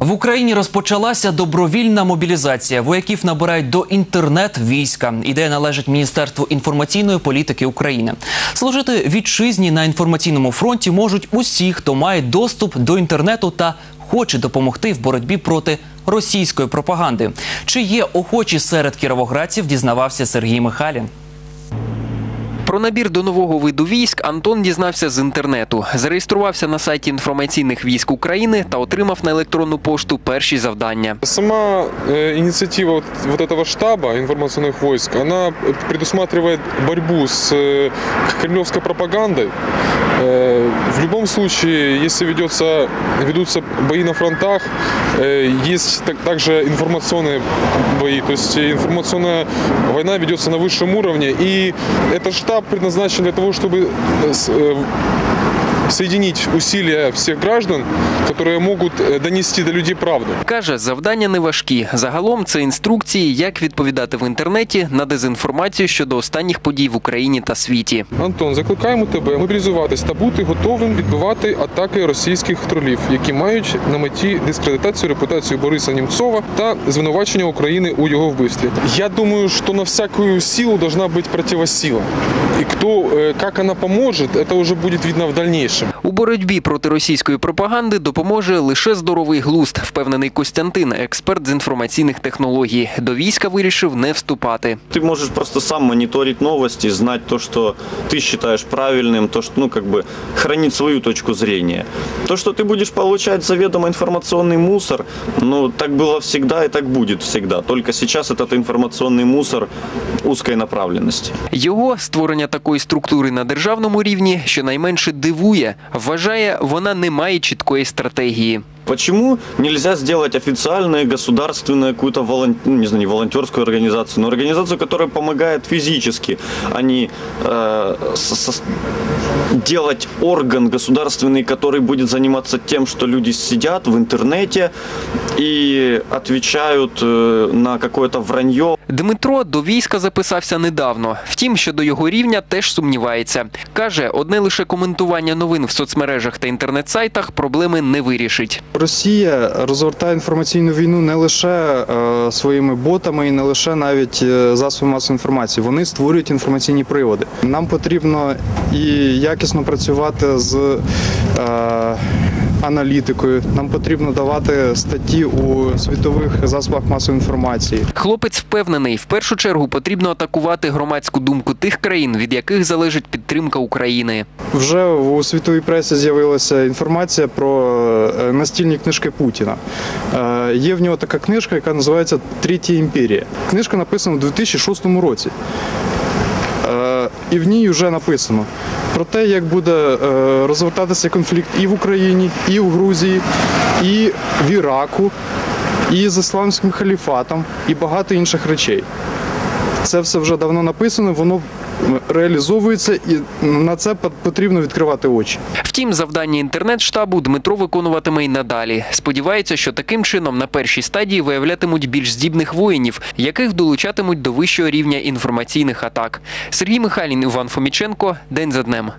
В Україні розпочалася добровільна мобілізація. Вояків набирають до інтернет-війська. Ідея належить Міністерству інформаційної політики України. Служити вітчизні на інформаційному фронті можуть усі, хто має доступ до інтернету та хоче допомогти в боротьбі проти російської пропаганди. Чи є охочі серед кіровоградців, дізнавався Сергій Михайлін. Про набір до нового виду військ Антон дізнався з інтернету. Зареєструвався на сайті інформаційних військ України та отримав на електронну пошту перші завдання. Сама э, инициатива вот, вот этого штаба информационных войск, она предусматривает борьбу с э, кремлевской пропагандой. Э, в любом случае, если ведется, ведутся бои на фронтах, э, есть так- также информационные бои, то есть информационная война ведется на высшем уровне, и этот штаб предназначен для того, чтобы э, с- э, соединить усилия всех граждан, которые могут э, донести до людей правду. Каже, завдання не важкі. Загалом це інструкції, як відповідати в інтернеті на дезінформацію щодо останніх подій в Україні та світі. Антон, закликаємо тебе мобілізуватись та бути готовим відбивати атаки російських тролів, які мають на меті дискредитацію репутацію Бориса Німцова та звинувачення України у його вбивстві. Я думаю, що на всякую силу должна бути противосила. І хто, э, как она поможет, это уже будет видно в дальнейшем. У боротьбі проти російської пропаганди допоможе лише здоровий глузд, впевнений Костянтин, експерт з інформаційних технологій. До війська вирішив не вступати. Ты можешь просто сам мониторить новости, знать то, что ты считаешь правильным, то, что, ну, как бы, хранить свою точку зрения. То, что ты будешь получать заведомо информационный мусор, ну, так было всегда и так будет всегда. Только сейчас этот информационный мусор узкой направленности. Його створення такої структури на державному рівні щонайменше дивує. Вважає, вона не має чіткої стратегії. Почему нельзя сделать официальную государственную какую-то волон... ну, не знаю, не волонтерскую организацию, но организацию, которая помогает физически, а не э, со- со- делать орган государственный, который будет заниматься тем, что люди сидят в интернете и отвечают э, на какое-то вранье, Дмитро до війська записався недавно. Втім, щодо його рівня теж сумнівається. Каже, одне лише коментування новин в соцмережах та інтернет-сайтах проблеми не вирішить. Росія розгортає інформаційну війну не лише е, своїми ботами і не лише навіть е, засобами масової інформації. Вони створюють інформаційні приводи. Нам потрібно і якісно працювати з е, аналітикою. Нам потрібно давати статті у світових засобах масової інформації. Хлопець впевнений, в першу чергу потрібно атакувати громадську думку тих країн, від яких залежить підтримка України. Вже у світовій пресі з'явилася інформація про е, настільні книжки Путіна. Е, Є в нього така книжка, яка називається Третя імперія. Книжка написана у 2006 році. Е, І в ній вже написано про те, як буде е, розвертатися конфлікт і в Україні, і в Грузії, і в Іраку, і з ісламським халіфатом, і багато інших речей. Це все вже давно написано, воно реалізовується, і на це пот- потрібно відкривати очі. Втім, завдання інтернет-штабу Дмитро виконуватиме й надалі. Сподівається, що таким чином на першій стадії виявлятимуть більш здібних воїнів, яких долучатимуть до вищого рівня інформаційних атак. Сергій Михайлін, Іван Фоміченко. День за днем.